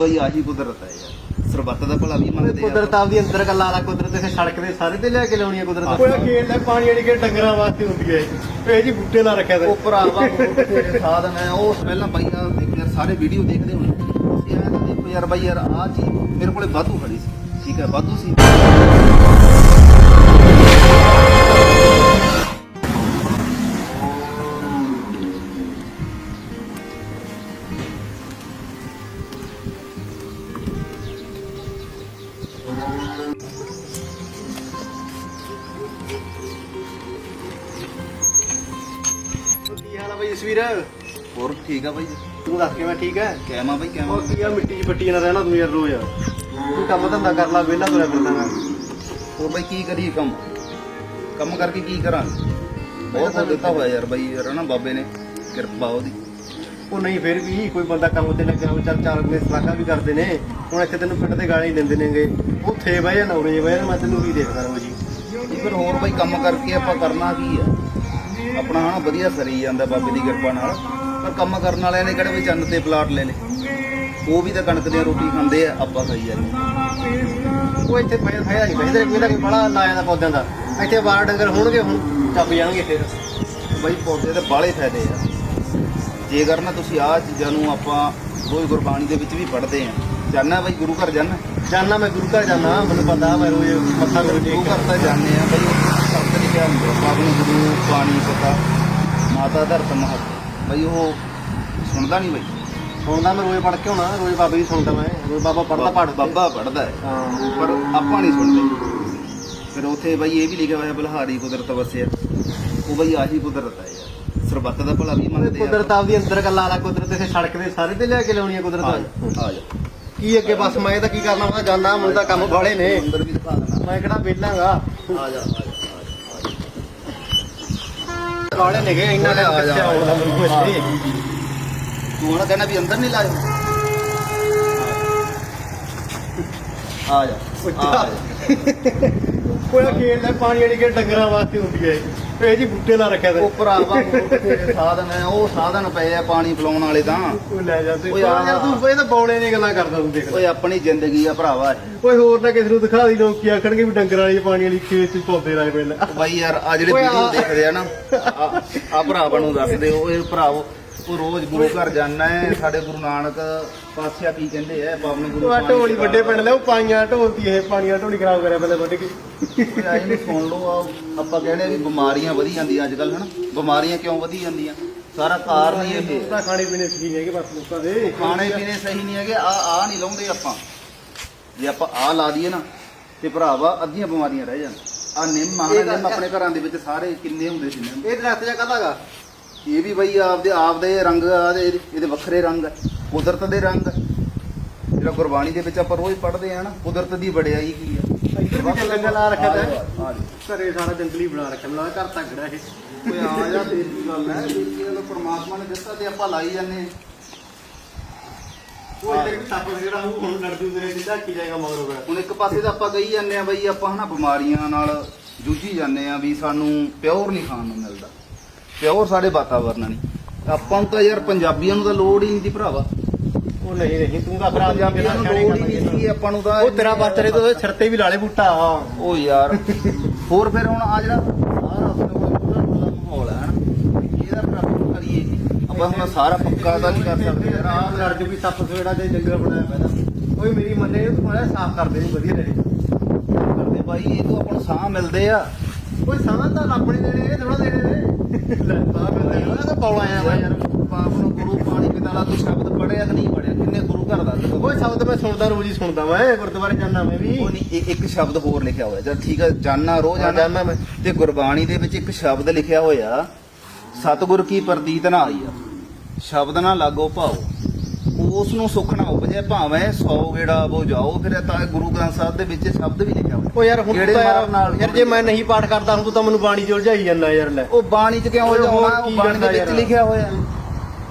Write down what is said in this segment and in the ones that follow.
ਕੋਈ ਆਹੀ ਕੁਦਰਤ ਹੈ ਯਾਰ। ਸਰਬੱਤ ਦਾ ਭਲਾ ਵੀ ਮੰਨਦੇ ਕੁਦਰਤ ਆਪਦੀ ਅੰਦਰ ਗੱਲਾਂ ਵਾਲਾ ਕੁਦਰਤ ਇਹ ਸੜਕ ਦੇ ਸਾਰੇ ਤੇ ਲਿਆ ਕੇ ਲਾਉਣੀ ਆ ਕੁਦਰਤ ਕੋਈ ਖੇਡ ਲੈ ਪਾਣੀ ਵਾਲੀ ਕੇ ਡੰਗਰਾਂ ਵਾਸਤੇ ਹੁੰਦੀ ਹੈ? ਇਹ ਜੀ ਬੂਟੇ ਲਾ ਰੱਖਿਆ ਉਹ ਤੇ ਭਰਾਵਾ ਹੋਰ ਬਥੇਰੇ ਸਾਧਨ ਹੈ ਉਹ ਪਹਿਲਾਂ ਬਾਈਆਂ ਦੇਖੋ ਯਾਰ ਸਾਰੇ ਵੀਡੀਓ ਦੇਖਦੇ ਹੋਣੇ। ਤੁਸੀਂ ਐਂ ਤਾਂ ਦੇਖੋ ਯਾਰ ਬਾਈ ਯਾਰ ਆਹ ਚੀਜ਼ ਮੇਰੇ ਕੋਲੇ ਵਾਧੂ ਖੜੀ ਸੀ। ਠੀਕ ਹੈ ਵਾਧੂ ਸੀ। ਠੀਕ ਆ ਬਾਈ। ਤੂੰ ਦੱਸ ਕਿਵੇਂ ਠੀਕ ਹੈ ਕਹਿਮਾ ਬਾਈ ਕਹਿਮਾ ਉਹ ਕੀ ਆ ਮਿੱਟੀ 'ਚ ਪੱਟੀ ਨਾ ਰਹਿਣਾ ਤੂੰ ਯਾਰ ਰੋਜ਼। ਤੂੰ ਕੰਮ ਧੰਦਾ ਕਰ ਲੈ ਵਿਹਲਾ ਤੁਰਿਆ ਫਿਰਦਾ ਗਾ ਹੋਰ ਬਾਈ ਕੀ ਕਰੀਏ ਕੰਮ? ਕੰਮ ਕਰਕੇ ਕੀ ਕਰਾਂਗੇ ਬਹੁਤ ਕੁਝ ਦਿੱਤਾ ਹੋਇਆ ਯਾਰ ਬਾਈ ਯਾਰ ਨਾ ਬਾਬੇ ਨੇ ਕਿਰਪਾ ਉਹਦੀ। ਉਹ ਨਹੀਂ ਫਿਰ ਵੀ ਕੋਈ ਬੰਦਾ ਕੰਮ ਤੇ ਲੱਗਿਆ ਹੋਵੇ ਚੱਲ ਚਾਰ ਅਗਲੇ ਸਲਾਹਾਂ ਵੀ ਕਰਦੇ ਨੇ। ਹੁਣ ਇੱਥੇ ਤੈਨੂੰ ਪਿੰਡ ਦੇ ਗਾਲਾਂ ਹੀ ਦਿੰਦੇ ਨੇਗੇ। ਉੱਥੇ ਬਹਿ ਜਾ ਨੌਰੇ ਬਹਿ ਜਾ ਮੈਂ ਤੈਨੂੰ ਕੀ ਦੇਖਦਾ ਰੋਜ਼ ਜੀ ਫਿਰ ਹੋਰ ਬਾਈ ਕੰਮ ਕਰਕੇ ਆਪਾਂ ਕਰਨਾ ਕੀ ਆ? ਆਪਣਾ ਹਨਾ ਵਧੀਆ ਸਰੀ ਜਾਂਦਾ ਬਾਬੇ ਦੀ ਕਿਰਪਾ ਨਾਲ। ਪਰ ਕੰਮ ਕਰਨ ਵਾਲਿਆਂ ਨੇ ਕਿਹੜੇ ਵੀ ਚੰਨ ਤੇ ਪਲਾਟ ਲੈ ਲਏ? ਉਹ ਵੀ ਤਾਂ ਕਣਕ ਦੀਆਂ ਰੋਟੀ ਖਾਂਦੇ ਆ ਆਪਾਂ ਖਾਈ ਜਾਂਦੇ ਹਾਂ। ਉਹ ਇੱਥੇ ਫਾਇਦਾ ਫਾਇਦਾ ਨਹੀਂ ਫਾਇਦਾ ਕੋਈ ਨਾ ਕੋਈ ਬੜਾ ਲਾਇਆ ਦਾ ਪੌਦਿਆਂ ਦਾ। ਇੱਥੇ ਬਾਹਰ ਡੰਗਰ ਹੋਣਗੇ ਹੁਣ ਚੱਪ ਜਾਣਗੇ ਫਿਰ। ਬਾਈ ਪੌਦੇ ਦੇ ਬਾਲੇ ਫਾਇਦੇ ਆ। ਜੇਕਰ ਨਾ ਤੁਸੀਂ ਆਹ ਚੀਜ਼ਾਂ ਨੂੰ ਆਪਾਂ ਰੋਜ਼ ਗੁਰਬਾਣੀ ਦੇ ਵਿੱਚ ਵੀ ਪੜ੍ਹਦੇ ਆ। ਜਾਨਾ ਬਾਈ ਗੁਰੂ ਘਰ ਜਾਨਾ? ਜਾਨਾ ਮੈਂ ਗੁਰੂ ਘਰ ਜਾਨਾ ਮੈਨੂੰ ਪਤਾ ਮੈਂ ਰੋਜ਼ ਮੱਥਾ ਗੁਰੂ ਟੇਕ ਘਰ ਤਾਂ ਜਾਂਦੇ ਆ ਬਈ ਉੱਥੇ ਸ਼ਬਦ ਲਿਖਿਆ ਹੁੰਦਾ ਪਾਵਨ ਗੁਰੂ ਪਾਣੀ ਪਤਾ। ਮਾਤਾ ਧਰਤ ਮਹਤ। ਬਈ ਉਹ ਸੁਣਦਾ ਨਹੀਂ ਬਈ। ਸੁਣਦਾ ਮੈਂ ਰੋਜ਼ ਪੜ ਕੇ ਹੋਣਾ ਰੋਜ਼ ਬਾਬੇ ਦੀ ਸੁਣਦਾ ਮੈਂ ਰੋਜ਼ ਬਾਬਾ ਪੜਦਾ ਪੜ ਬਾਬਾ ਪੜਦਾ ਹੈ। ਹਾਂ। ਪਰ ਆਪਾਂ ਨਹੀਂ ਸੁਣਦੇ। ਫਿਰ ਉੱਥੇ ਬਈ ਇਹ ਵੀ ਲਿਖਿਆ ਹੋਇਆ ਬਲਹਾਰੀ ਕੁਦਰਤ ਵਸਿਆ। ਉਹ ਬਈ ਆਹੀ ਕੁਦਰਤ ਹੈ ਯਾਰ। ਸਰਬੱਤ ਦਾ ਭਲਾ ਵੀ ਮੰਨਦੇ ਆ ਕੁਦਰਤ ਆਪਦੀ ਅੰਦਰ ਗੱਲਾਂ ਵਾਲਾ ਕੁਦਰਤ ਇਹ ਸੜਕ ਦੇ ਸਾਰੇ ਤੇ ਲਿਆ ਕੇ ਲਾਉਣੀ ਆ ਆ ਕੁਦਰਤ ਜਾ, ਆ ਜਾ। ਕੀ ਅੱਗੇ ਬਸ ਮੈਂ ਤਾਂ ਕੀ ਕਰਨਾ ਮੈਂ ਜਾਨਾ ਮੈਨੂੰ ਤਾਂ ਕੰਮ ਵਾਲੇ ਨੇ। ਅੰਦਰ ਵੀ ਦਿਖਾ ਦੇਣਾ। ਮੈਂ ਕਿਹੜਾ ਵਿਹਲਾਂਗਾ। ਆ ਜਾ। ਆ ਜਾ ਵਾਲੇ ਨੇਗੇ ਇੰਨਾ ਆ ਜਾ, ਆ ਜਾ, ਕਿੱਥੇ ਆਉਣਾ ਮੈਨੂੰ ਤੂੰ ਹੁਣ ਕਹਿੰਦਾ ਵੀ ਅੰਦਰ ਨਹੀਂ ਲਾਇਆ ਆ ਜਾ। ਆ ਜਾ। ਕੋਈ ਖੇਡ ਲੈ ਪਾਣੀ ਵਾਲੀ ਕੇ ਡੰਗਰਾਂ ਵਾਸਤੇ ਹੁੰਦੀ ਹੈ। ਇਹ ਜੀ ਬੂਟੇ ਲਾ ਰੱਖਿਆ ਤੇ ਉਹ ਭਰਾਵਾ ਬਥੇਰੇ ਸਾਧਨ ਹੈ ਉਹ ਸਾਧਨ ਪਏ ਆ ਪਾਣੀ ਪਿਲਾਉਣ ਵਾਲੇ ਤਾਂ। ਕੋਈ ਲੈ ਜਾਂਦੇ ਓਏ ਯਾਰ ਆ- ਤੂੰ ਇਹ ਤਾਂ ਬੌਲੇ ਦੀਆਂ ਗੱਲਾਂ ਕਰਦਾ ਤੂੰ ਦੇਖ ਓਏ ਆਪਣੀ ਜ਼ਿੰਦਗੀ ਆ ਭਰਾਵਾ। ਓਏ ਹੋਰ ਨਾ ਕਿਸੇ ਨੂੰ ਦਿਖਾ ਦੀ ਲੋਕ ਕੀ ਆਖਣਗੇ ਵੀ ਡੰਗਰਾਂ ਵਾਲੀ ਪਾਣੀ ਵਾਲੀ ਖੇਤ ਚ ਪੌਦੇ ਲਾਏ ਪਏ ਨੇ। ਉਹ ਬਾਈ ਯਾਰ ਆ ਜਿਹੜੇ ਵੀਡੀਓ ਦੇਖਦੇ ਆ ਨਾ ਆ ਭਰਾਵਾਂ ਨੂੰ ਦੱਸਦੇ ਹੋ ਇਹ ਭਰਾਵੋ ਉਹ ਰੋਜ਼ ਗੁਰੂ ਘਰ ਜਾਣਾ ਹੈ ਸਾਡੇ ਗੁਰੂ ਨਾਨਕ ਪਾਤਸ਼ਾਹ ਕੀ ਕਹਿੰਦੇ ਆ ਪਾਵਨ ਗੁਰੂ ਪਾਣੀ ਢੋਲੀ। ਵੱਡੇ ਪਿੰਡ ਲੈ ਉਹ ਪਾਈਆਂ ਢੋਲਦੀ ਇਹ ਪਾਣੀ ਵਾਲੀ ਢੋਲੀ ਖਰਾਬ ਕਰਿਆ ਪਹਿਲੇ ਵੱਢ ਕੇ। ਓਏ ਆ ਇਹਨੂੰ ਸੁਣ ਲਓ ਆਪਾਂ ਕਹਿੰਦੇ ਆ ਵੀ ਬਿਮਾਰੀਆਂ ਵਧੀ ਜਾਂਦੀਆਂ ਅੱਜ ਕੱਲ ਹਨਾ? ਬਿਮਾਰੀਆਂ ਕਿਉਂ ਵਧੀ ਜਾਂਦੀਆਂ? ਸਾਰਾ ਕਾਰਨ ਹੀ ਇਹ ਤਾਂ ਖਾਣੇ ਪੀਣੇ ਸਕੀ ਹੈਗੇ ਬਸ ਲੋਕਾਂ ਦੇ। ਖਾਣੇ ਪੀਣੇ ਸਹੀ ਨਹੀਂ ਹੈਗੇ ਆ ਆ ਨਹੀਂ ਲਾਉਂਦੇ ਆਪਾਂ। ਜੇ ਆਪਾਂ ਆ ਲਾ ਦਈਏ ਨਾ ਤੇ ਭਰਾਵਾ ਅੱਧੀਆਂ ਬਿਮਾਰੀਆਂ ਰਹਿ ਜਾਣ ਆ ਨਿੰਮ ਆ ਇਹ ਨਿੰਮ ਤਾਂ- ਆਪਣੇ ਘਰਾਂ ਦੇ ਵਿੱਚ ਸਾਰੇ ਕਿੰਨੇ ਹੁੰਦੇ ਸੀ ਨਿੰਮ? ਇਹ ਦਰਖਤ ਜਾਂ ਕਾਹਦਾਗਾ ਇਹ ਵੀ ਬਈ ਆਪਦੇ ਆਪਦੇ ਰੰਗ ਆ ਤੇ ਇਹਦੇ ਇਹਦੇ ਵੱਖਰੇ ਰੰਗ ਆ। ਕੁਦਰਤ ਦੇ ਰੰਗ ਆ। ਜਿਹੜਾ ਗੁਰਬਾਣੀ ਦੇ ਵਿੱਚ ਆਪਾਂ ਰੋਜ਼ ਪੜ੍ਹਦੇ ਆ ਨਾ ਕੁਦਰਤ ਦੀ ਵਡਿਆਈ ਕੀ ਆ? ਇੱਧਰ ਵੀ ਜੰਗਲ ਲਾ ਰੱਖਿਆ ਤੇ। ਆ। ਘਰੇ ਸਾਰਾ ਜੰਗਲੀ ਬਣਾ ਰੱਖਿਆ। ਮੈਨੂੰ ਘਰ ਇਹ। ਓਏ ਆ ਜਾ ਤੇਰੀ ਗੱਲ ਹੈ ਇਹ ਪ੍ਰਮਾਤਮਾ ਨੇ ਦਿੱਤਾ ਤੇ ਆਪਾਂ ਲਾਈ ਜਾਂਦੇ ਆ। ਉਹ ਇੱਧਰ ਇੱਕ ਸੱਪ ਜਿਹੜਾ ਉਹ ਹੁਣ ਲੜ ਜੂ ਤੇਰੇ ਜਿੱਦਾਂ ਕੀ ਜਾਏਗਾ ਮਗਰੋਂ ਫਿਰ। ਹੁਣ ਇੱਕ ਪਾਸੇ ਤਾਂ ਆਪਾਂ ਕਹੀ ਜਾਂਦੇ ਆ ਬਈ ਆਪਾਂ ਹਨਾ ਬਿਮਾਰੀਆਂ ਨਾਲ ਜੂਝੀ ਜਾਂਦੇ ਆ ਵੀ ਸਾਨੂੰ ਪਿਓਰ ਨਹੀਂ ਖਾਣ ਨੂੰ ਮਿਲਦਾ। ਪਿਓਰ ਸਾਡੇ ਵਾਤਾਵਰਨ ਨਹੀਂ ਆਪਾਂ ਨੂੰ ਤਾਂ ਯਾਰ ਪੰਜਾਬੀਆਂ ਨੂੰ ਤਾਂ ਲੋੜ ਹੀ ਨਹੀਂ ਦੀ ਭਰਾਵਾ। ਉਹ ਨਹੀਂ ਨਹੀਂ ਤੂੰ ਤਾਂ ਭਰਾ ਪੰਜਾਬੀਆਂ ਨੂੰ ਲੋੜ ਹੀ ਨਹੀਂ ਸੀ ਆਪਾਂ ਨੂੰ ਤਾਂ ਉਹ ਤੇਰਾ ਬਾਤਰੇ ਤੋਂ ਸਿਰ ਤੇ ਵੀ ਲਾਲੇ ਬੂਟਾ। ਉਹ ਯਾਰ ਹੋਰ ਫਿਰ ਹੁਣ ਆ ਜਿਹੜਾ ਸਾਰਾ ਆਪਣੇ ਕੋਲ ਖੁੱਲ੍ਹਾ ਡੁੱਲਾ ਮਾਹੌਲ ਹੈ ਹਨਾ? ਇਹਦਾ ਫਿਰ ਆਪਾਂ ਕਰੀਏ ਕੀ? ਆਪਾਂ ਹੁਣ ਸਾਰਾ ਪੱਕਾ ਤਾਂ ਨਹੀਂ ਕਰ ਸਕਦੇ ਯਾਰ ਆਪ ਲੜ ਜੂ ਵੀ ਸੱਪ ਸਵੇੜਾ ਤੇ ਜੰਗਲ ਬਣਾਇਆ ਪਹਿਲਾਂ ਓਏ ਮੇਰੀ ਮੰਨੇ ਤੂੰ ਮਾੜਾ ਜਿਹਾ ਸਾਫ਼ ਕਰਦੇ ਨਹੀਂ ਵਧੀਆ ਰਹੇ ਕਰਦੇ ਬਾਈ ਇਹ ਤੋਂ ਆਪਾਂ ਨੂੰ ਸਾਹ ਮਿਲਦੇ ਆ। ਓਏ ਸਾਹ ਤਾਂ ਆਪਣੇ ਦੇਣੇ ਇਹ ਥੋੜਾ ਦੇਣੇ ਨੇ। ਮਿਲਦਾ ਇਹ ਤਾਂ ਬੌਲਾ ਆਇਆ ਵਾ ਯਾਰ। ਪਾਪ ਨੂੰ ਗੁਰੂ ਪਾਣੀ ਪਿਤਾ ਦਾ ਤੂੰ ਸ਼ਬਦ ਪੜਿਆ ਕਿ ਨਹੀਂ ਪੜਿਆ? ਕਿੰਨੇ ਗੁਰੂ ਘਰ ਦਾ ਓਏ ਸ਼ਬਦ ਮੈਂ ਸੁਣਦਾ ਰੋਜ਼ ਹੀ ਸੁਣਦਾ ਮੈਂ ਗੁਰਦੁਆਰੇ ਜਾਂਦਾ ਮੈਂ ਵੀ। ਉਹ ਨਹੀਂ ਇਹ ਇੱਕ ਸ਼ਬਦ ਹੋਰ ਲਿਖਿਆ ਹੋਇਆ ਠੀਕ ਹੈ ਜਾਨਾ। ਰੋਜ਼ ਮੈਂ। ਤੇ ਗੁਰਬਾਣੀ ਦੇ ਵਿੱਚ ਇੱਕ ਸ਼ਬਦ ਲਿਖਿਆ ਹੋਇਆ ਸਤਿਗੁਰ ਕੀ ਪ੍ਰਤੀਤ ਨਾ ਆਈ ਆ ਸ਼ਬਦ ਨਾ ਲਾਗੋ ਭਾਓ ਉਸ ਨੂੰ ਸੁੱਖ ਨਾ ਉਪਜੇ ਭਾਵੇਂ 100 ਗੇੜਾ ਬੋ ਜਾਓ ਫਿਰ ਇਹ ਤਾਂ ਗੁਰੂ ਗ੍ਰੰਥ ਸਾਹਿਬ ਦੇ ਵਿੱਚ ਸ਼ਬਦ ਵੀ ਲਿਖਿਆ ਹੋਇਆ। ਓ ਯਾਰ ਹੁਣ ਗੇੜੇ ਤਾਂ ਯਾਰ ਯਾਰ ਜੇ ਮੈਂ ਨਹੀਂ ਪਾਠ ਕਰਦਾ ਹੁਣ ਤੂੰ ਤਾਂ ਮੈਨੂੰ ਬਾਣੀ ਚ ਉਲਝਾਈ ਜਾਂਦਾ ਯਾਰ ਲੈ। ਉਹ ਬਾਣੀ ਚ ਕਿਉਂ ਹੋਰ ਜਾਉਣਾ ਉਹ ਕੀ ਬਾਣੀ ਦੇ ਵਿੱਚ? ਲਿਖਿਆ ਹੋਇਆ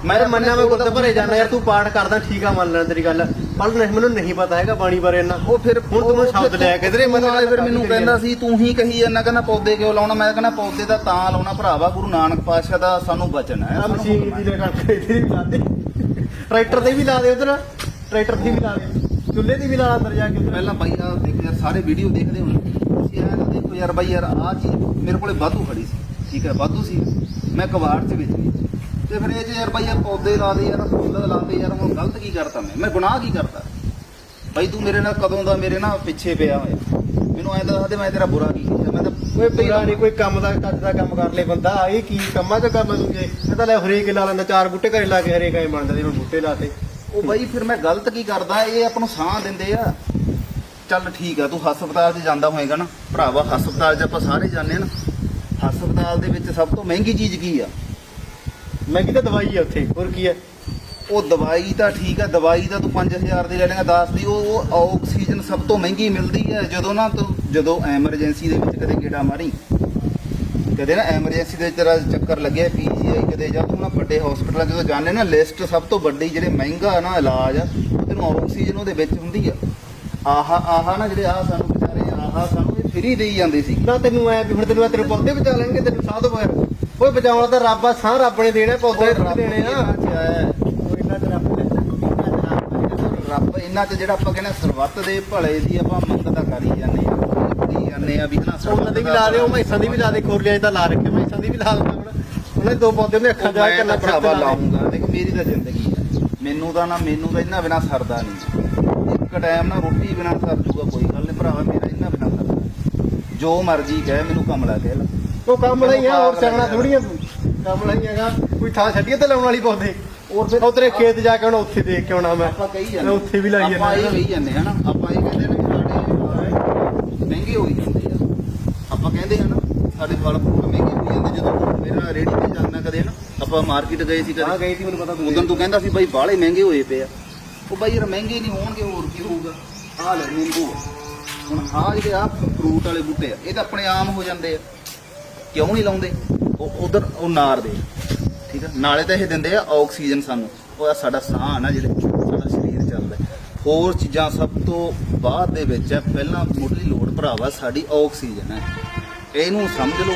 ਮੈਂ ਮੰਨਿਆ ਮੈਂ ਗੁਰਦ ਭਰੇ ਜਾਂਦਾ ਯਾਰ ਤੂੰ ਪਾਠ ਕਰਦਾ ਠੀਕ ਆ ਮੰਨ ਲੈਣ ਤੇਰੀ ਗੱਲ। ਪਰ ਨਹੀਂ ਮੈਨੂੰ ਨਹੀਂ ਪਤਾ ਹੈਗਾ ਬਾਣੀ ਬਾਰੇ ਇੰਨਾ। ਉਹ ਫਿਰ ਹੁਣ ਤੂੰ ਮੈਨੂੰ ਸ਼ਬਦ ਲਿਆ ਕਿਧਰੇ ਮੈਂ ਨਾਲੇ ਫਿਰ ਮੈਨੂੰ ਕਹਿੰਦਾ ਸੀ ਤੂੰ ਹੀ ਕਹੀ ਜਾਂਦਾ ਕਹਿੰਦਾ ਪੌਦੇ ਕਿਉਂ ਲਾਉਣਾ? ਮੈਂ ਕਹਿੰਦਾ ਪੌਦੇ ਦਾ ਤਾਂ ਲਾਉਣਾ ਭਰਾਵਾ ਗੁਰੂ ਨਾਨਕ ਪਾਤਸ਼ਾਹ ਦਾ ਸਾਨੂੰ ਬਚਨ ਹੈ ਮਸ਼ੀਨ ਦੀ ਲੈ ਇੱਥੇ ਵੀ ਲਾ ਦੇ। ਟਰੈਕਟਰ ਤੇ ਵੀ ਲਾ ਦੇ ਉਧਰ। ਟਰੈਕਟਰ ਦੀ ਵੀ ਲਾ ਦੇ ਚੁੱਲ੍ਹੇ ਦੀ ਵੀ ਲਾ ਲਾ ਅੰਦਰ ਜਾ ਕੇ ਪਹਿਲਾਂ ਬਾਈ ਆ ਦੇਖ ਯਾਰ ਸਾਰੇ ਵੀਡੀਓ ਦੇਖਦੇ ਹੋ ਤੁਸੀਂ ਐਂ ਨਾ ਦੇਖੋ ਯਾਰ ਬਾਈ ਯਾਰ ਆ ਚੀਜ਼ ਮੇਰੇ ਕੋਲੇ ਵਾਧੂ ਖੜੀ ਸੀ ਠੀਕ ਹੈ ਵਾਧੂ ਸੀ। ਮੈਂ ਕਬਾੜ 'ਚ ਵੇਚੀ ਤੇ ਫਿਰ ਇਹ 'ਚ ਯਾਰ ਬਾਈ ਯਾਰ ਪੌਦੇ ਲਾ ਦੇ ਯਾਰ ਫੁੱਲ ਲਾਉਂਦੇ ਯਾਰ ਹੁਣ ਗਲਤ ਕੀ ਕਰਤਾ ਮੈਂ? ਮੈਂ ਗੁਨਾਹ ਕੀ ਕਰਤਾ? ਬਾਈ ਤੂੰ ਮੇਰੇ ਨਾਲ ਕਦੋਂ ਦਾ ਮੇਰੇ ਨਾਲ ਪਿੱਛੇ ਪਿਆ ਹੋਇਆ? ਮੈਨੂੰ ਐਂ ਦੱਸ ਦੇ ਮੈਂ ਤੇਰਾ ਬੁਰਾ ਕੀ ਕੀਤਾ? ਮੈਂ ਤਾਂ ਕੋਈ ਬੁਰਾ ਨਹੀਂ ਕੋਈ ਕੰਮ ਦਾ ਕੱਜ ਦਾ ਕੰਮ ਕਰ ਲੈ ਬੰਦਾ। ਇਹ ਕੀ ਕੰਮਾਂ 'ਚ ਕੰਮ ਦੂਗੇ ਇਹ ਤਾਂ ਲੈ ਹਰੇਕ ਲਾ ਲੈਂਦਾ ਚਾਰ ਬੂਟੇ ਘਰੇ ਲਾ ਕੇ ਹਰੇਕ ਐ ਬਣਦਾ ਜਿਹਨੂੰ ਬੂਟੇ ਲਾਤੇ ਉਹ ਬਾਈ ਫਿਰ ਮੈਂ ਗਲਤ ਕੀ ਕਰਦਾ? ਇਹ ਆਪਾਂ ਨੂੰ ਸਾਹ ਦਿੰਦੇ ਆ। ਚੱਲ ਠੀਕ ਆ, ਤੂੰ ਹਸਪਤਾਲ 'ਚ ਜਾਂਦਾ ਹੋਏਗਾ ਨਾ। ਭਰਾਵਾ, ਹਸਪਤਾਲ 'ਚ ਆਪਾਂ ਸਾਰੇ ਜਾਂਦੇ ਆ ਨਾ। ਹਸਪਤਾਲ ਦੇ ਵਿੱਚ ਸਭ ਤੋਂ ਮਹਿੰਗੀ ਚੀਜ਼ ਕੀ ਆ? ਮਹਿੰਗੀ ਤਾਂ ਦਵਾਈ ਆ ਉੱਥੇ, ਹੋਰ ਕੀ ਹੈ ਉਹ ਦਵਾਈ ਤਾਂ ਠੀਕ ਆ, ਦਵਾਈ ਤਾਂ ਤੂੰ 5000 ਦੀ ਲੈ ਲੇਗਾ 10 ਦੀ। ਉਹ ਆਕਸੀਜਨ ਸਭ ਤੋਂ ਮਹਿੰਗੀ ਮਿਲਦੀ ਹੈ ਜਦੋਂ ਨਾ ਤੂੰ ਜਦੋਂ ਐਮਰਜੈਂਸੀ ਦੇ ਵਿੱਚ ਕਦੇ ਗੇੜਾ ਮਾਰੀ, ਕਦੇ ਨਾ ਐਮਰਜੈਂਸੀ ਦੇ ਤੇਰਾ ਚੱਕਰ ਲੱਗਿਆ ਪੀਜੀਆਈ ਕਦੇ ਜਾਂ ਤੂੰ ਨਾ ਵੱਡੇ ਹਸਪੀਟਲਾਂ ਜਦੋਂ ਜਾਂਦੇ ਨਾ ਲਿਸਟ ਸਭ ਤੋਂ ਵੱਡੀ ਜਿਹੜੇ ਮਹਿੰਗਾ ਨਾ ਇਲਾਜ ਆ ਉਹ ਤੈਨੂੰ ਆਕਸੀਜਨ ਉਹਦੇ ਵਿੱਚ ਹੁੰਦੀ ਆ। ਆਹਾ ਆਹਾ ਨਾ ਜਿਹੜੇ ਆ ਸਾਨੂੰ ਵਿਚਾਰੇ ਆਹਾ ਸਾਨੂੰ ਇਹ ਫ੍ਰੀ ਦੇਈ ਜਾਂਦੇ ਸੀ। ਨਾ ਤੈਨੂੰ ਐ ਵੀ ਹੁਣ ਤੈਨੂੰ ਐ ਤੇਰੇ ਪੌਦੇ ਬਚਾ ਲੈਣਗੇ ਤੈਨੂੰ ਸਾਹ ਤੋਂ ਬਗੈਰ। ਓਏ ਬਚਾਉਣਾ ਤਾਂ ਰੱਬ ਆ ਸਾਹ ਰੱਬ ਨੇ ਦੇਣਾ ਪੌਦੇ ਰੱਬ ਦੇਣੇ ਆ? ਤੇ ਰੱਬ ਇਹਨਾਂ ਚ ਜਿਹੜਾ ਆਪਾਂ ਕਹਿੰਦੇ ਸਰਬੱਤ ਦੇ ਭਲੇ ਦੀ ਆਪਾਂ ਮੰਗਤਾ ਕਰੀ ਜਾਂਦੇ ਆ। ਕਰੀ ਜਾਂਦੇ ਆ ਵੀ ਹਨਾ ਉਹਨਾਂ ਦੀ ਵੀ ਲਾ ਦੇ ਉਹ ਮੈਸਾਂ ਦੀ ਵੀ ਲਾ ਦੇ 'ਚ ਤਾਂ ਲਾ ਰੱਖੇ ਮੈਸਾਂ ਦੀ ਵੀ ਲਾ ਦੇ ਹੁਣ ਉਹਨਾਂ ਦੇ ਪੌਦੇ ਨੇ ਅੱਖਾਂ ਜਾ ਕੇ ਭਰਾਵਾ ਲਾਉਂਗਾ ਦੇਖ ਮੇਰੀ ਤਾਂ ਜ਼ਿੰਦਗੀ ਹੈ ਮੈਨੂੰ ਤਾਂ ਨਾ ਮੈਨੂੰ ਤਾਂ ਇਹਨਾਂ ਬਿਨਾ ਸਰਦਾ ਨਹੀਂ। ਇੱਕ ਟਾਈਮ ਨਾ ਰੋਟੀ ਬਿਨਾ ਸਰ ਜੂਗਾ ਕੋਈ ਗੱਲ ਨਹੀਂ। ਭਰਾਵਾ ਮੇਰਾ ਇਹਨਾਂ ਬਿਨਾ ਸਰਦਾ ਜੋ ਮਰਜ਼ੀ ਕਹੇ ਮੈਨੂੰ ਕਮਲਾ ਕਹਿ ਲੈ। ਉਹ ਕੰਮ ਲਈ ਆ ਹੋਰ ਸਿਆਣਾ ਥੋੜੀਆਂ ਤੂੰ। ਕੰਮ ਲਈ ਹੈਗਾ ਕੋਈ ਥਾਂ ਛੱਡੀਏ ਤੇ ਲਾਉਣ ਵਾਲੀ ਪੌਦੇ ਹੋਰ ਫਿਰ ਉਹ ਤੇਰੇ ਖੇਤ ਜਾ ਕੇ ਹੁਣ ਉੱਥੇ ਦੇਖ ਕੇ ਆਉਣਾ ਮੈਂ। ਆਪਾਂ ਕਹੀ ਜਾਂਦੇ ਉੱਥੇ ਵੀ ਲਾਈ ਆਪਾਂ ਇਹ ਜਾਂਦਾ ਕਹੀ ਜਾਂਦੇ ਹਨਾ ਆਪਾਂ ਇਹ ਕਹਿੰਦੇ ਨੇ ਸਾਡੇ ਮਹਿੰਗੇ ਹੋਈ ਜਾਂਦੇ ਆ। ਆਪਾਂ ਕਹਿੰਦੇ ਆ ਨਾ ਸਾਡੇ ਫਲ ਫਰੂਟ ਮਹਿੰਗੇ ਹੋਈ ਜਾਂਦੇ ਜਦੋਂ ਮੇਰਾ ਰੇੜੀ ਤੇ ਜਾਂਦਾ ਕਦੇ ਨਾ ਆਪਾਂ ਮਾਰਕੀਟ ਗਏ ਸੀ ਹਾਂ ਕਦੇ ਗਈ ਸੀ ਮੈਨੂੰ ਪਤਾ ਉਦੋਂ ਤੂੰ ਕਹਿੰਦਾ ਸੀ ਬਾਈ ਬਾਹਲੇ ਮਹਿੰਗੇ ਹੋਏ ਪਏ ਆ। ਉਹ ਬਾਈ ਯਾਰ ਮਹਿੰਗੇ ਨਹੀਂ ਹੋਣਗੇ ਹੋਰ ਕੀ ਹੋਊਗਾ? ਆਹ ਲੈ ਨਿੰਬੂ। ਆ। ਹੁਣ ਆਹ ਜਿਹੜੇ ਆ ਫਰੂਟ ਵਾਲੇ ਬੂਟੇ ਆ ਇਹ ਤਾਂ ਆਪਣੇ ਆਮ ਹੋ ਜਾਂਦੇ ਆ। ਕਿਉਂ ਨਹੀਂ ਲਾਉਂਦੇ? ਉਹ ਉਧਰ ਉਹ ਨਾਰ ਦੇ ਠੀਕ ਆ? ਨਾਲੇ ਤਾਂ ਇਹ ਦਿੰਦੇ ਆ ਆਕਸੀਜਨ ਸਾਨੂੰ। ਉਹ ਆ ਸਾਡਾ ਸਾਹ ਆ ਨਾ ਜਿਹੜੇ ਸਾਡਾ ਸਰੀਰ ਚੱਲਦਾ। ਹੈ। ਹੋਰ ਚੀਜ਼ਾਂ ਸਭ ਤੋਂ ਬਾਅਦ ਦੇ ਵਿੱਚ ਹੈ ਪਹਿਲਾਂ ਮੁੱਢਲੀ ਲੋੜ ਭਰਾਵਾ ਸਾਡੀ ਆਕਸੀਜਨ ਹੈ ਇਹਨੂੰ ਸਮਝ ਲਓ।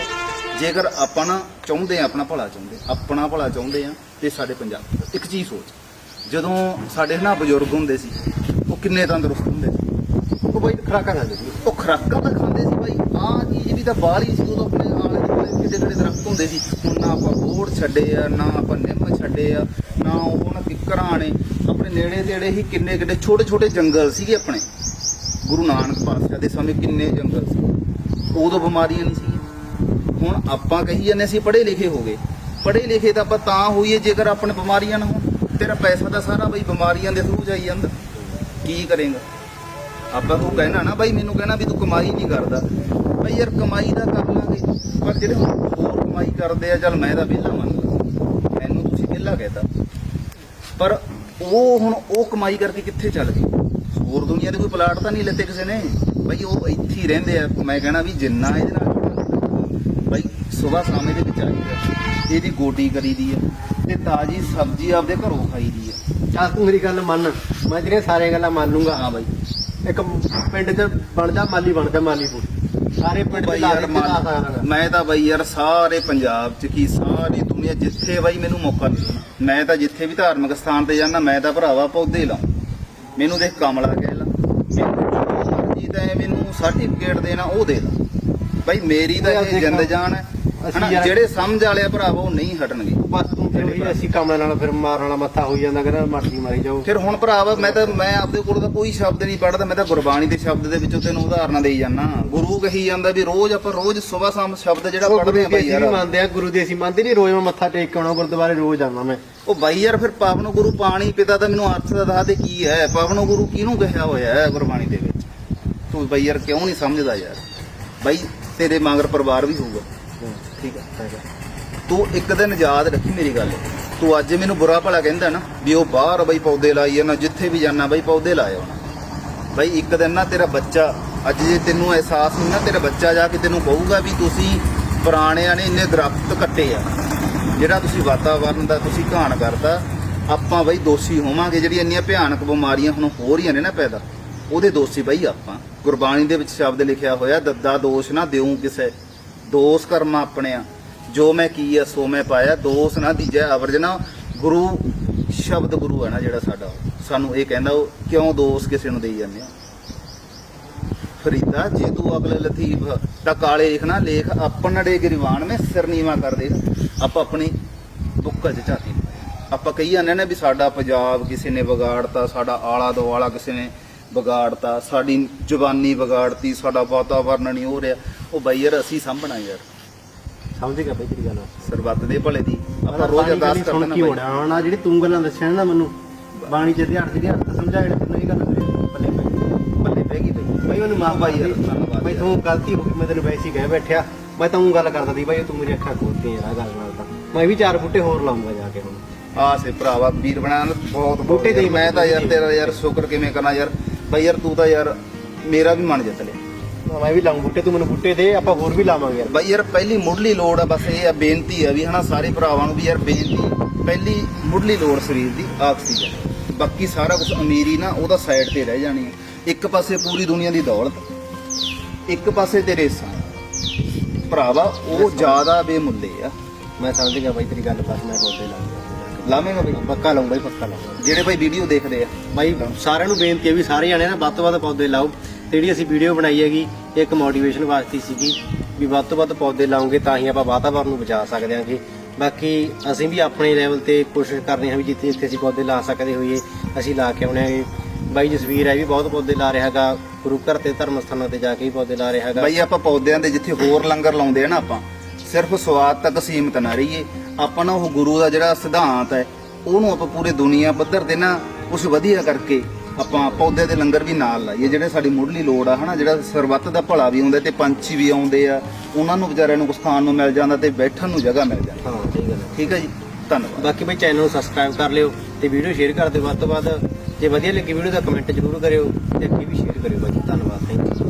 ਜੇਕਰ ਆਪਾਂ ਨਾ ਚਾਹੁੰਦੇ ਆ, ਆਪਣਾ ਭਲਾ ਚਾਹੁੰਦੇ, ਆਪਣਾ ਭਲਾ ਚਾਹੁੰਦੇ ਆ, ਤੇ ਸਾਡੇ ਪੰਜਾਬ ਇੱਕ ਚੀਜ਼ ਸੋਚ। ਜਦੋਂ ਸਾਡੇ ਨਾ ਬਜ਼ੁਰਗ ਹੁੰਦੇ ਸੀ, ਉਹ ਕਿੰਨੇ ਤੰਦਰੁਸਤ ਹੁੰਦੇ ਸੀ। ਉਹ ਬਈ ਖਰਾਕਾਂ ਖਾਂਦੇ ਸੀ। ਉਹ ਖਰਾਕਾਂ ਤਾਂ ਖਾਂਦੇ ਸੀ ਭਾਈ ਆਹ ਚੀਜ਼ ਵੀ ਤਾਂ ਬਾਹਰ ਹੀ ਸੀ, ਉਦੋਂ ਆਪਣੇ ਆਲੇ ਦੁਆਲੇ ਕਿਤੇ ਕਿਤੇ ਦਰਖਤ ਹੁੰਦੇ ਸੀ। ਹੁਣ ਨਾ ਆਪਾਂ ਬੋੜ ਛੱਡੇ ਆ, ਨਾ ਆਪਾਂ ਨਿੰਮ ਛੱਡੇ ਆ, ਨਾ ਉਹ ਨਾ ਕਿੱਕਰਾਂ ਨੇ। ਆਪਣੇ ਨੇੜੇ ਤੇੜੇ ਹੀ ਕਿੰਨੇ ਕਿੰਨੇ ਛੋਟੇ ਛੋਟੇ ਜੰਗਲ ਸੀਗੇ ਆਪਣੇ। ਗੁਰੂ ਨਾਨਕ ਪਾਤਸ਼ਾਹ ਦੇ ਸਮੇਂ ਕਿੰਨੇ ਜੰਗਲ ਸੀ। ਉਦੋਂ ਬਿਮਾਰੀਆਂ ਨਹੀਂ ਸੀ। ਹੁਣ ਆਪਾਂ ਕਹੀ ਜਾਂਦੇ ਅਸੀਂ ਪੜ੍ਹੇ ਲਿਖੇ ਹੋ ਗਏ। ਪੜ੍ਹੇ ਲਿਖੇ ਤਾਂ ਆਪਾਂ ਤਾਂ ਹੋਈਏ ਜੇਕਰ ਆਪਣੇ ਬਿਮਾਰੀਆਂ ਨਾ ਹੋਣ। ਤੇਰਾ ਪੈਸਾ ਤਾਂ ਸਾਰਾ ਬਈ ਬਿਮਾਰੀਆਂ ਦੇ ਥਰੂ ਜਾਈ ਜਾਂਦਾ। ਕੀ ਕਰੇਗਾ? ਆਪਾਂ ਤੂੰ ਕਹਿਣਾ ਨਾ, ਬਾਈ ਮੈਨੂੰ ਕਹਿਣਾ ਵੀ ਤੂੰ ਕਮਾਈ ਨਹੀਂ ਕਰਦਾ। ਬਾਈ ਯਾਰ ਕਮਾਈ ਦਾ ਕਰ ਲਾਂਗੇ। ਪਰ ਜਿਹੜੇ ਹੁਣ ਹੋਰ ਕਮਾਈ ਕਰਦੇ ਆ, ਚੱਲ ਮੈਂ ਤਾਂ ਵਿਹਲਾ ਮੰਨਦਾ ਮੈਨੂੰ ਤੁਸੀਂ ਵਿਹਲਾ ਕਹਿਤਾ। ਪਰ ਉਹ ਹੁਣ ਉਹ ਕਮਾਈ ਕਰਕੇ ਕਿੱਥੇ ਚੱਲ ਗਏ? ਹੋਰ ਦੁਨੀਆ ਦੇ ਕੋਈ ਪਲਾਟ ਤਾਂ ਨਹੀਂ ਲੈਤੇ ਕਿਸੇ ਨੇ? ਬਾਈ ਉਹ ਇੱਥੇ ਹੀ ਰਹਿੰਦੇ ਆ। ਮੈਂ ਕਹਿਣਾ ਵੀ ਜਿੰਨਾ ਇਹਦੇ ਨਾਲ ਬਾਈ ਸਵੇਰ ਸ਼ਾਮੇ ਦੇ ਵਿੱਚ ਆਈਦਾ ਇਹਦੀ ਗੋਡੀ ਕਰੀਦੀ ਆ ਤੇ ਤਾਜੀ ਸਬਜ਼ੀ ਆਪਦੇ ਘਰੋਂ ਖਾਈਦੀ ਆ ਚੱਲ ਤੂੰ ਮੇਰੀ ਗੱਲ ਮੰਨ। ਮੈਂ ਤੇਰੀਆਂ ਸਾਰੀਆਂ ਗੱਲਾਂ ਮੰਨ ਲੂੰਗਾ। ਹਾਂ ਬਾਈ। ਇੱਕ ਪਿੰਡ 'ਚ ਬਣ ਜਾ ਮਾਲੀ ਬਣ ਜਾ ਮਾਲੀ ਪੂਰ ਸਾਰੇ ਪਿੰਡ ਲਾ ਯਾਰ ਮੈਂ ਤਾਂ ਬਾਈ ਯਾਰ ਸਾਰੇ ਪੰਜਾਬ ਚ ਕੀ ਸਾਰੀ ਦੁਨੀਆ ਜਿੱਥੇ ਬਾਈ ਮੈਨੂੰ ਮੌਕਾ ਮਿਲੇ ਮੈਂ ਤਾਂ ਜਿੱਥੇ ਵੀ ਧਾਰਮਿਕ ਸਥਾਨ ਤੇ ਜਾਂਦਾ ਮੈਂ ਤਾਂ ਭਰਾਵਾ ਪੌਦੇ ਲਾਉਂ। ਮੈਨੂੰ ਦੇਖ ਕਮਲਾ ਕਹਿ ਲਾ। ਜੀ ਤਾਂ ਮੈਨੂੰ ਸਰਟੀਫਿਕੇਟ ਦੇਣਾ ਉਹ ਦੇ ਲਾ। ਬਾਈ ਮੇਰੀ ਤਾਂ ਇਹ ਜਿੰਦ। ਜਾਨ ਹੈ। ਅਸੀਂ ਯਾਰ- ਜਿਹੜੇ ਸਮਝ ਵਾਲੇ ਆ ਭਰਾਵਾ ਉਹ ਨਹੀਂ ਹਟਣਗੇ। ਬਸ ਤੂੰ ਅਸੀਂ ਕੰਮ ਨਾਲ ਫਿਰ ਮਾਰਨ ਵਾਲਾ ਮੱਥਾ ਹੋਈ ਜਾਂਦਾ ਕਹਿੰਦਾ ਮਰਜ਼ੀ ਮਾਰੀ ਜਾਓ। ਫਿਰ ਹੁਣ ਭਰਾਵਾ ਮੈਂ ਤਾਂ ਮੈਂ ਆਪਦੇ ਕੋਲ ਤਾਂ ਕੋਈ ਸ਼ਬਦ ਨਹੀਂ ਪੜਦਾ ਮੈਂ ਤਾਂ ਗੁਰਬਾਣੀ ਦੇ ਸ਼ਬਦ ਦੇ ਵਿੱਚੋਂ ਤੈਨੂੰ ਉਦਾਹਰਨਾਂ ਦੇਈ ਜਾਂਦਾ। ਗੁਰੂ ਕਹੀ ਜਾਂਦਾ ਵੀ ਰੋਜ਼ ਆਪਾਂ ਰੋਜ਼ ਸਵੇਰ ਸ਼ਾਮ ਸ਼ਬਦ ਜਿਹੜਾ ਉਹ ਆ ਦੇ ਬਾਈ ਅਸੀਂ ਯਾਰ ਵੀ ਮੰਨਦੇ ਆ ਗੁਰੂ ਦੇ ਅਸੀਂ ਮੰਨਦੇ ਨਹੀਂ ਰੋਜ਼ ਮੈਂ ਮੱਥਾ ਟੇਕ ਕੇ ਆਉਣਾ ਗੁਰਦੁਆਰੇ ਰੋਜ਼ ਆਉਣਾ ਮੈਂ। ਉਹ ਬਾਈ ਯਾਰ ਫਿਰ ਪਾਵਨ ਗੁਰੂ ਪਾਣੀ ਪਿਤਾ ਤਾਂ ਮੈਨੂੰ ਅਰਥ ਦਾ ਦੱਸ ਦੇ ਕੀ ਹੈ? ਪਾਵਨ ਗੁਰੂ ਕਿਹਨੂੰ ਕਿਹਾ ਹੋਇਆ ਹੈ ਗੁਰਬਾਣੀ ਦੇ ਵਿੱਚ? ਤੂੰ ਬਾਈ ਯਾਰ ਕਿਉਂ ਨਹੀਂ ਸਮਝਦਾ ਯਾਰ? ਬਾਈ ਤੇਰੇ ਮਗਰ ਪਰਿਵਾਰ ਵੀ ਹੋਊਗਾ। ਠੀਕ ਹੈ ਤੂੰ ਇੱਕ ਦਿਨ ਯਾਦ ਰੱਖੀ ਮੇਰੀ ਗੱਲ। ਤੂੰ ਅੱਜ ਮੈਨੂੰ ਬੁਰਾ ਭਲਾ ਕਹਿੰਦਾ ਨਾ ਵੀ ਉਹ ਬਾਹਰ ਬਈ ਪੌਦੇ ਲਾਈ ਨਾ ਜਿੱਥੇ ਵੀ ਜਾਣਾ ਬਈ ਪੌਦੇ ਲਾਏ ਹੋਣਾ ਬਈ ਇੱਕ ਦਿਨ ਨਾ ਤੇਰਾ ਬੱਚਾ, ਅੱਜ ਜੇ ਤੈਨੂੰ ਅਹਿਸਾਸ ਨਹੀਂ ਨਾ, ਤੇਰਾ ਬੱਚਾ ਜਾ ਕੇ ਤੈਨੂੰ ਕਹੂਗਾ ਵੀ ਤੁਸੀਂ ਪੁਰਾਣਿਆਂ ਨੇ ਇੰਨੇ ਦਰਖਤ ਕੱਟੇ ਆ। ਜਿਹੜਾ ਤੁਸੀਂ ਵਾਤਾਵਰਨ ਦਾ ਤੁਸੀਂ ਘਾਣ ਕਰਤਾ, ਆਪਾਂ ਬਈ ਦੋਸ਼ੀ ਹੋਵਾਂਗੇ। ਜਿਹੜੀ ਇੰਨੀਆਂ ਭਿਆਨਕ ਬਿਮਾਰੀਆਂ ਹੁਣ ਹੋ ਰਹੀਆਂ ਨੇ ਨਾ ਪੈਦਾ, ਉਹਦੇ ਦੋਸ਼ੀ ਬਈ ਆਪਾਂ। ਗੁਰਬਾਣੀ ਦੇ ਵਿੱਚ ਸ਼ਬਦ ਲਿਖਿਆ ਹੋਇਆ, ਦੱਦਾ ਦੋਸ਼ ਨਾ ਦਿਉ ਕਿਸੇ, ਦੋਸ ਕਰਮ ਆਪਣੇ ਆ। ਜੋ ਮੈਂ ਕੀ ਆ, ਸੋ ਮੈਂ ਪਾਇਆ, ਦੋਸ ਨਾ ਦੀਜੈ ਅਵਰਜਨਾ ਗੁਰੂ ਸ਼ਬਦ ਗੁਰੂ ਹੈ ਨਾ ਜਿਹੜਾ ਸਾਡਾ, ਸਾਨੂੰ ਇਹ ਕਹਿੰਦਾ, ਉਹ ਕਿਉਂ ਦੋਸ ਕਿਸੇ ਨੂੰ ਦੇਈ ਜਾਂਦੇ ਆ? ਫਰੀਦਾ, ਜੇ ਤੂੰ ਅਗਲੇ ਲਤੀਫ ਦਾ ਕਾਲੇ ਲਿਖਣਾ ਲੇਖ ਆਪਣੜੇ ਗਰੀਵਾਨ ਮੈਂ ਸਿਰ ਨੀਵਾ ਕਰ ਦੇ ਆਪਾਂ ਆਪਣੀ ਬੁੱਕਲ ਚ ਝਾਤੀ ਆਪਾਂ ਕਹੀ ਜਾਂਦੇ ਨੇ ਵੀ ਸਾਡਾ ਪੰਜਾਬ ਕਿਸੇ ਨੇ ਵਿਗਾੜਤਾ, ਸਾਡਾ ਆਲਾ ਦੁਆਲਾ ਕਿਸੇ ਨੇ ਵਿਗਾੜਤਾ ਸਾਡੀ ਜ਼ੁਬਾਨੀ ਵਿਗਾੜਤੀ ਸਾਡਾ ਵਾਤਾਵਰਨ ਨਹੀਂ ਹੋ ਰਿਹਾ। ਉਹ ਬਈ ਯਾਰ ਅਸੀਂ ਸਾਂਭਣਾ ਯਾਰ। ਸਮਝ ਗਿਆ ਬਈ ਤੇਰੀ ਗੱਲ। ਸਰਬੱਤ ਦੇ ਭਲੇ ਦੀ। ਆਪਾਂ ਰੋਜ਼ ਅਰਦਾਸ ਕਰਦੇ ਨਾ ਕੀ। ਹੋਣਾ। ਹੁਣ ਆ ਜਿਹੜੀ ਤੂੰ ਗੱਲਾਂ ਦੱਸਿਆ ਨਾ ਮੈਨੂੰ ਬਾਣੀ ਚ ਧਿਆਨ ਦੀ ਧਿਆਨ ਸਮਝਾਇਆ ਤੈਨੂੰ ਇਹ ਗੱਲ ਪੱਲੇ ਪਈ ਪੱਲੇ ਪੈ ਗਈ ਬਈ। ਬਈ ਉਹਨੂੰ ਮਾਫ ਬਾਈ ਯਾਰ, ਬਈ। ਤੂੰ ਗਲਤੀ ਹੋ ਗਈ ਮੈਂ ਤੈਨੂੰ ਵੈਸੇ ਹੀ ਕਹਿ ਬੈਠਿਆ। ਮੈਂ ਤਾਂ ਉਹ ਗੱਲ ਕਰਦਾ ਸੀ ਬਈ ਤੂੰ ਮੇਰੀ ਅੱਖਾਂ ਖੋਲਤੀਆਂ ਯਾਰ ਆਹ ਗੱਲ ਨਾਲ ਤਾਂ। ਮੈਂ ਵੀ ਚਾਰ ਬੂਟੇ ਹੋਰ ਲਾਉਂਗਾ ਜਾ ਕੇ ਹੁਣ। ਆ ਸੇ ਭਰਾਵਾ ਵੀਰ ਬਣਾਉਣ ਬਹੁਤ ਬੂਟੇ ਦੇ ਮੈਂ ਤਾਂ ਯਾਰ ਤੇਰਾ ਯਾਰ ਸ਼ੁਕਰ ਕਿਵੇਂ ਕਰਨਾ ਯਾਰ। ਬਈ ਯਾਰ ਤੂੰ ਤਾਂ ਯਾਰ ਮੇਰਾ ਵੀ ਮਨ ਜਿੱਤ ਲਿਆ। ਮੈਂ ਵੀ ਲਾਉਂ ਬੂਟੇ ਤੂੰ ਮੈਨੂੰ ਬੂਟੇ ਦੇ ਆਪਾਂ ਹੋਰ ਵੀ ਲਾਵਾਂਗੇ ਯਾਰ। ਬਈ ਯਾਰ ਪਹਿਲੀ ਮੁੱਢਲੀ ਲੋੜ ਆ ਬਸ ਇਹ ਆ ਬੇਨਤੀ ਆ ਵੀ ਹਨਾ ਸਾਰੇ ਭਰਾਵਾਂ ਨੂੰ ਵੀ ਯਾਰ ਬੇਨਤੀ ਪਹਿਲੀ ਮੁੱਢਲੀ ਲੋੜ ਸਰੀਰ ਦੀ ਆਕਸੀਜਨ। ਬਾਕੀ ਸਾਰਾ ਕੁਝ ਅਮੀਰੀ ਨਾ ਉਹਦਾ ਸਾਈਡ ਤੇ ਰਹਿ ਜਾਣੀ ਹੈ ਇੱਕ ਪਾਸੇ ਪੂਰੀ ਦੁਨੀਆ ਦੀ ਦੌਲਤ ਇੱਕ ਪਾਸੇ ਤੇਰੇ ਸਾਂ ਭਰਾਵਾ ਉਹ ਜ਼ਿਆਦਾ ਬੇਮੁੱਲੇ ਆ। ਮੈਂ ਸਮਝ ਗਿਆ ਬਈ ਤੇਰੀ ਗੱਲ ਬਸ ਮੈਂ ਬੋਲਦੇ ਲਾਉਂਗਾ ਲਾਵੇਂਗਾ ਬਈ ਪੱਕਾ ਲਾਉਂ ਬਈ ਪੱਕਾ ਲਾਉਂਗਾ ਜਿਹੜੇ ਬਈ ਵੀਡੀਓ ਦੇਖਦੇ ਆ, ਬਾਈ ਸਾਰਿਆਂ ਨੂੰ ਬੇਨਤੀ ਹੈ ਵੀ ਸਾਰੇ ਜਾਣੇ ਨਾ ਵੱਧ ਤੋਂ ਵੱਧ ਪੌਦੇ ਲਾਓ। ਤੇ ਜਿਹੜੀ ਅਸੀਂ ਵੀਡੀਓ ਬਣਾਈ ਹੈਗੀ ਇਹ ਇੱਕ ਮੋਟੀਵੇਸ਼ਨ ਵਾਸਤੇ ਸੀਗੀ ਵੀ ਵੱਧ ਤੋਂ ਵੱਧ ਪੌਦੇ ਲਾਉਂਗੇ ਤਾਂ ਹੀ ਆਪਾਂ ਵਾਤਾਵਰਨ ਨੂੰ ਬਚਾ ਸਕਦੇ ਹਾਂਗੇ। ਬਾਕੀ ਅਸੀਂ ਵੀ ਆਪਣੇ ਲੈਵਲ ਤੇ ਕੋਸ਼ਿਸ਼ ਕਰ ਰਹੇ ਹਾਂ ਵੀ ਜਿੱਥੇ ਜਿੱਥੇ ਅਸੀਂ ਪੌਦੇ ਲਾ ਸਕਦੇ ਹੋਈਏ, ਅਸੀਂ ਲਾ ਕੇ ਆਉਣੇ ਹੈਗੇ। ਬਾਈ ਜਸਵੀਰ ਹੈ ਵੀ ਬਹੁਤ ਪੌਦੇ ਲਾ ਰਿਹਾ ਹੈਗਾ, ਗੁਰੂ ਘਰ ਤੇ ਧਰਮ ਸਥਾਨਾਂ ਤੇ ਜਾ ਕੇ ਵੀ ਪੌਦੇ ਲਾ ਰਿਹਾ ਹੈਗਾ। ਬਾਈ ਆਪਾਂ ਪੌਦਿਆਂ ਦੇ ਜਿੱਥੇ ਹੋਰ ਲੰਗਰ ਲਾਉਂਦੇ ਆ ਨਾ ਆਪਾਂ, ਸਿਰਫ ਸਵਾਦ ਤੱਕ ਸੀਮਤ ਨਾ ਰਹੀਏ। ਆਪਾਂ ਨਾ ਉਹ ਗੁਰੂ ਦਾ ਜਿਹੜਾ ਸਿਧਾਂਤ ਹੈ ਉਹਨੂੰ ਆਪਾਂ ਪੂਰੇ ਦੁਨੀਆ ਪੱਧਰ ਤੇ ਨਾ ਕੁਝ ਵਧੀਆ ਕਰਕੇ ਆਪਾਂ ਪੌਦੇ ਦੇ ਲੰਗਰ ਵੀ ਨਾਲ ਲਾਈਏ ਜਿਹੜੇ ਸਾਡੀ ਮੁੱਢਲੀ ਲੋੜ ਆ ਹਨਾ ਜਿਹੜਾ ਸਰਬੱਤ ਦਾ ਭਲਾ ਵੀ ਹੁੰਦਾ ਤੇ ਪੰਛੀ ਵੀ ਆਉਂਦੇ ਆ ਉਹਨਾਂ ਨੂੰ ਵਿਚਾਰਿਆਂ ਨੂੰ ਕੁਛ ਖਾਣ ਨੂੰ ਮਿਲ ਜਾਂਦਾ ਤੇ ਬੈਠਣ ਨੂੰ ਜਗ੍ਹਾ ਮਿਲ ਜਾਂਦੀ। ਹਾਂ ਠੀਕ ਹੈ। ਠੀਕ ਹੈ ਜੀ? ਧੰਨਵਾਦ। ਬਾਕੀ ਬਈ ਚੈਨਲ ਨੂੰ ਸਬਸਕ੍ਰਾਈਬ ਕਰ ਲਿਓ ਤੇ ਵੀਡੀਓ ਸ਼ੇਅਰ ਕਰ ਦਿਓ ਵੱਧ ਤੋਂ ਵੱਧ। ਜੇ ਵਧੀਆ ਲੱਗੀ ਵੀਡੀਓ ਤਾਂ ਕਮੈਂਟ ਜ਼ਰੂਰ ਕਰਿਓ ਤੇ ਅੱਗੇ ਵੀ ਸ਼ੇਅਰ ਕਰਿਓ ਬਾਈ। ਧੰਨਵਾਦ ਥੈਂਕ ਯੂ